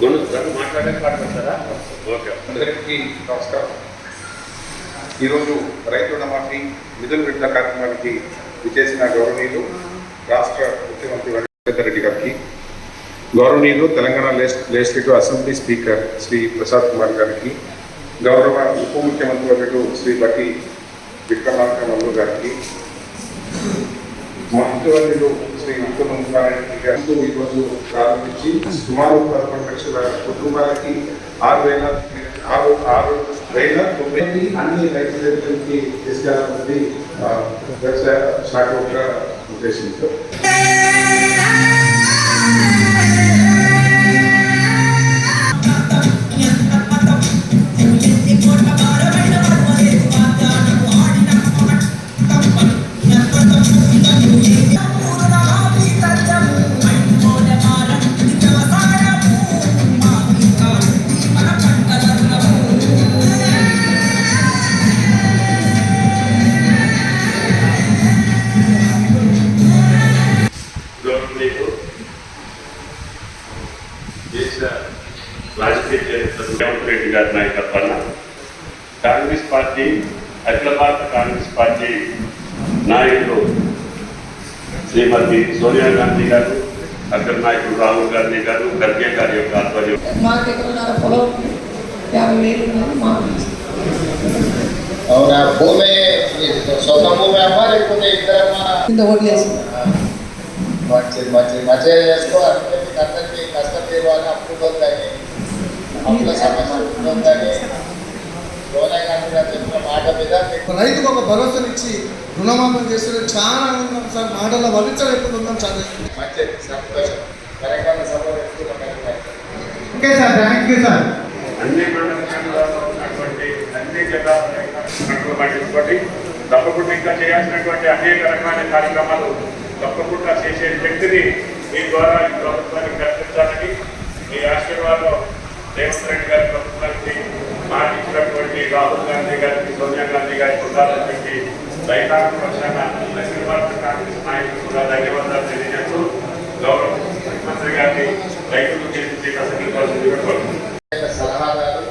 గుణ sir మాట్లాడే పాడతారా? Okay. అందరికీ నమస్కారం. ఈరోజు రైతు రుణమాఫీ నిధులు విడుదల కార్యక్రమానికి విచేసిన గౌరవనీయులు రాష్ట్ర ముఖ్యమంత్రి రేవంత్ రెడ్డి గారికి గౌరవనీయులు Telangana legislative assembly speaker Shri Prasad Kumar గారికి గౌరవ ఉప ముఖ్యమంత్రి వర్యులు శ్రీ బట్టి విక్రమార్క మల్లు గారికి మంత్రివర్యులు శ్రీ ఉత్తమ రెడ్డి ఈరోజు ప్రారంభించి సుమారు పదకొండు లక్షల కుటుంబాలకి ఆరు వేల ఆరు ఆరు వేల తొమ్మిది అన్ని రైతు రైతులకి తీసుకెళ్ళాలన్నది వ్యవసాయ శాఖ యొక్క ఉద్దేశంతో. దేశ రాజకీయ చరిత్ర రేవంత్ రెడ్డి గారి నాయకత్వాన కాంగ్రెస్ పార్టీ అఖిల భారత కాంగ్రెస్ పార్టీ నాయకులు శ్రీమతి సోనియా గాంధీ గారు అగ్ర నాయకులు రాహుల్ గాంధీ గారు ఖర్గే గారి యొక్క ఆధ్వర్యం మాకు ఎక్కడున్నారు పొలం యాభై వేలు ఉన్నది మాకు అవునా భూమి సొంత భూమి అమ్మా లేకపోతే ఇద్దరమ్మా కింద ఓట్లేసి మంచిది మంచిది మంచిగా చేసుకో అంటే మీకు అందరికీ అప్పుడు కానీ అప్పుల సమస్య ఉంటుందని సోనియా గాంధీ గారు చెప్పిన మాట మీద మీకు ఒక రైతుకు ఒక భరోసానిచ్చి రుణమాఫీ చేస్తే చాలా ఆనందం సార్. మాటల్లో చాలా తెలంగాణ సభ పెట్టుకున్నాం okay sir thank you sir. అన్ని ఉన్నటువంటి అన్ని తప్పకుండా ఇంకా చేయాల్సినటువంటి అనేక రకాల కార్యక్రమాలు తప్పకుండా చేసే శక్తిని మీ ద్వారా ఈ ప్రభుత్వానికి కల్పించాలని మీ ఆశీర్వాదం రేవంత్ రెడ్డి గారి ప్రభుత్వానికి మాట ఇచ్చినటువంటి రాహుల్ గాంధీ గారికి సోనియా గాంధీ గారికి ఉండాలన్నటువంటి రైతాంగ పక్షాన దక్షిణ భారత కాంగ్రెస్ నాయకులు కూడా ధన్యవాదాలు తెలియజేస్తూ గౌరవ ముఖ్యమంత్రి గారిని రైతులు చేసి ప్రసంగించాల్సిందిగా కోరుతున్నాను సలహాదారు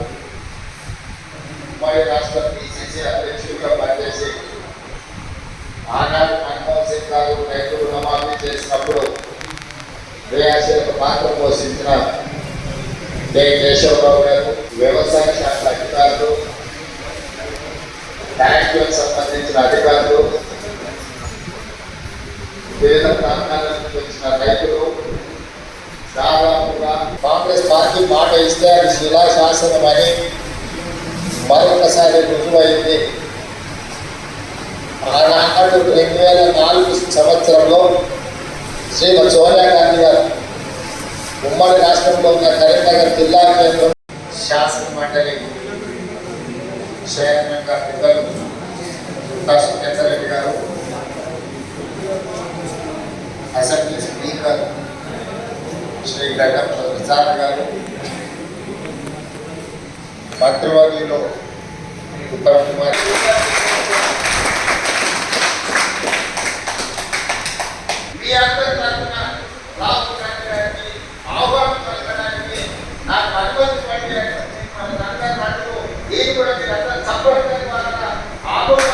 ఉమ్మడి రాష్ట్ర పిసిసి అధ్యక్షుడిగా పనిచేసి ఆనాడు మన్మోహన్ సింగ్ గారు రైతు రుణమాఫీ చేసినప్పుడు క్రియాశీలక పాత్ర పోషించిన డే కేశవరావు గారు వ్యవసాయ శాఖ అధికారులు ట్యాంకులకు సంబంధించిన అధికారులు వివిధ ప్రాంతాల నుంచి వచ్చిన రైతులు దాదాపుగా కాంగ్రెస్ పార్టీ మాట ఇస్తే అది శిలాశాసనం అని మరొకసారి రుజువైంది ఆనాడు రెండు వేల నాలుగు సంవత్సరంలో శ్రీమతి సోనియా గాంధీ గారు ఉమ్మడి రాష్ట్రంలో ఉన్న కరీంనగర్ జిల్లా కేంద్రం. శాసన మండలి గారు పెద్దలు సుఖేందర్ గారు అసెంబ్లీ స్పీకర్ శ్రీ గడ్డం ప్రసాద్ గారు మంత్రివర్యులు ఉత్తమ్ కుమార్ మీ అందరి తరఫున రాహుల్ గాంధీ గారికి ఆహ్వానం పలకడానికి నాకు అనుమతి పడినటువంటి మన అందరి తరఫున ఈ కూడా మీరందరూ సపోర్ట్ ద్వారా ఆహ్వానం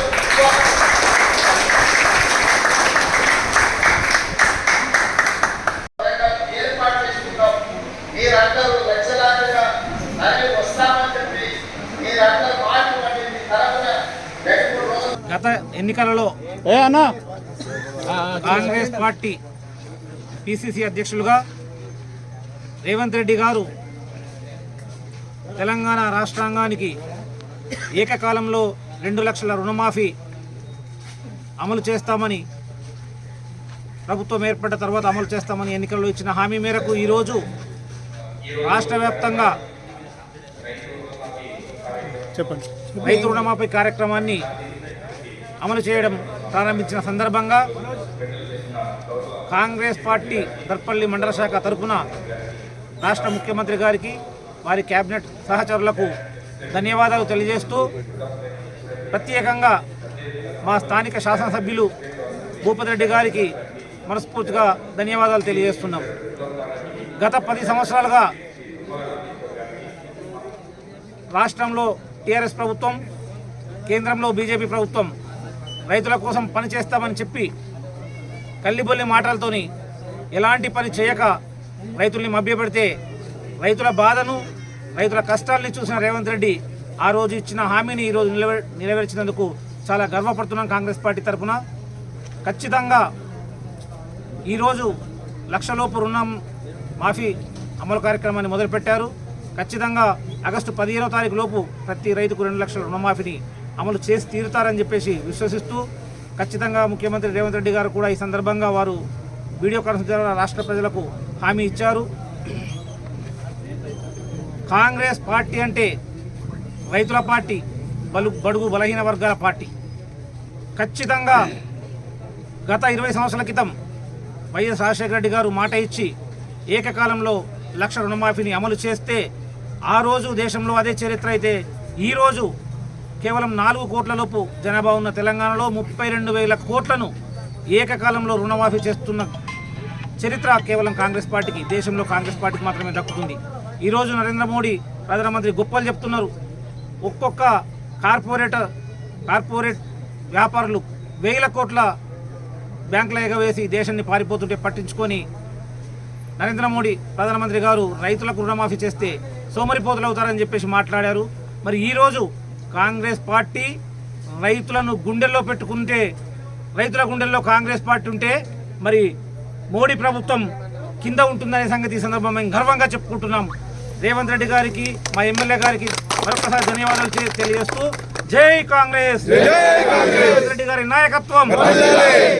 ఏర్పాటు చేసుకుంటాం. మీరందరూ లక్షలాదిగా తరలి వస్తామని చెప్పి మీరందరూ మాట ఇవ్వండి మీ తరఫున రెండు మూడు రోజులు. గత ఎన్నికలలో కాంగ్రెస్ పార్టీ పిసిసి అధ్యక్షులుగా రేవంత్ రెడ్డి గారు తెలంగాణ రాష్ట్రాంగానికి ఏకకాలంలో రెండు లక్షల రుణమాఫీ అమలు చేస్తామని ప్రభుత్వం ఏర్పడ్డ తర్వాత అమలు చేస్తామని ఎన్నికల్లో ఇచ్చిన హామీ మేరకు ఈరోజు రాష్ట్ర వ్యాప్తంగా చెప్పండి. రైతు రుణమాఫీ కార్యక్రమాన్ని అమలు చేయడం ప్రారంభించిన సందర్భంగా కాంగ్రెస్ పార్టీ దర్పల్లి మండల శాఖ తరఫున రాష్ట్ర ముఖ్యమంత్రి గారికి వారి కేబినెట్ సహచరులకు ధన్యవాదాలు తెలియజేస్తూ ప్రత్యేకంగా మా స్థానిక శాసనసభ్యులు భూపతి రెడ్డి గారికి మనస్ఫూర్తిగా ధన్యవాదాలు తెలియజేస్తున్నాం. గత పది సంవత్సరాలుగా రాష్ట్రంలో టీఆర్ఎస్ ప్రభుత్వం కేంద్రంలో బీజేపీ ప్రభుత్వం రైతుల కోసం పనిచేస్తామని చెప్పి కల్లిబొల్లి మాటలతోని ఎలాంటి పని చేయక రైతుల్ని మభ్యపెడితే రైతుల బాధను రైతుల కష్టాల్ని చూసిన రేవంత్ రెడ్డి ఆ రోజు ఇచ్చిన హామీని ఈరోజు నిలవే నెరవేర్చినందుకు చాలా గర్వపడుతున్నాం కాంగ్రెస్ పార్టీ తరఫున ఖచ్చితంగా ఈరోజు లక్షలోపు రుణం మాఫీ అమలు కార్యక్రమాన్ని మొదలుపెట్టారు. ఖచ్చితంగా ఆగస్టు పదిహేనో తారీఖు లోపు ప్రతి రైతుకు రెండు లక్షల రుణమాఫీని అమలు చేసి తీరుతారని చెప్పేసి విశ్వసిస్తూ ఖచ్చితంగా ముఖ్యమంత్రి రేవంత్ రెడ్డి గారు కూడా ఈ సందర్భంగా వారు వీడియో కాన్ఫరెన్స్ ద్వారా రాష్ట్ర ప్రజలకు హామీ ఇచ్చారు. కాంగ్రెస్ పార్టీ అంటే రైతుల పార్టీ బలు బడుగు బలహీన వర్గాల పార్టీ. ఖచ్చితంగా గత ఇరవై సంవత్సరాల క్రితం వైఎస్ రాజశేఖర రెడ్డి గారు మాట ఇచ్చి ఏకకాలంలో లక్ష రుణమాఫీని అమలు చేస్తే ఆ రోజు దేశంలో అదే చరిత్ర అయితే ఈరోజు కేవలం నాలుగు కోట్ల లోపు జనాభా ఉన్న తెలంగాణలో ముప్పై రెండు వేల కోట్లను ఏకకాలంలో రుణమాఫీ చేస్తున్న చరిత్ర కేవలం కాంగ్రెస్ పార్టీకి దేశంలో కాంగ్రెస్ పార్టీకి మాత్రమే దక్కుతుంది. ఈరోజు నరేంద్ర మోడీ ప్రధానమంత్రి గొప్పలు చెప్తున్నారు. ఒక్కొక్క కార్పొరేటర్ కార్పొరేట్ వ్యాపారులు వేల కోట్ల బ్యాంకుల ఎగవేసి దేశాన్ని పారిపోతుంటే పట్టించుకొని నరేంద్ర మోడీ ప్రధానమంత్రి గారు రైతులకు రుణమాఫీ చేస్తే సోమరిపోతులు అవుతారని చెప్పేసి మాట్లాడారు. మరి ఈరోజు కాంగ్రెస్ పార్టీ రైతులను గుండెల్లో పెట్టుకుంటే రైతుల గుండెల్లో కాంగ్రెస్ పార్టీ ఉంటే మరి మోడీ ప్రభుత్వం కింద ఉంటుందనే సంగతి ఈ సందర్భంగా మేము గర్వంగా చెప్పుకుంటున్నాం. రేవంత్ రెడ్డి గారికి మా ఎమ్మెల్యే గారికి మరొకసారి ధన్యవాదాలు తెలియజేస్తూ జై కాంగ్రెస్! రేవంత్ రెడ్డి గారి నాయకత్వం!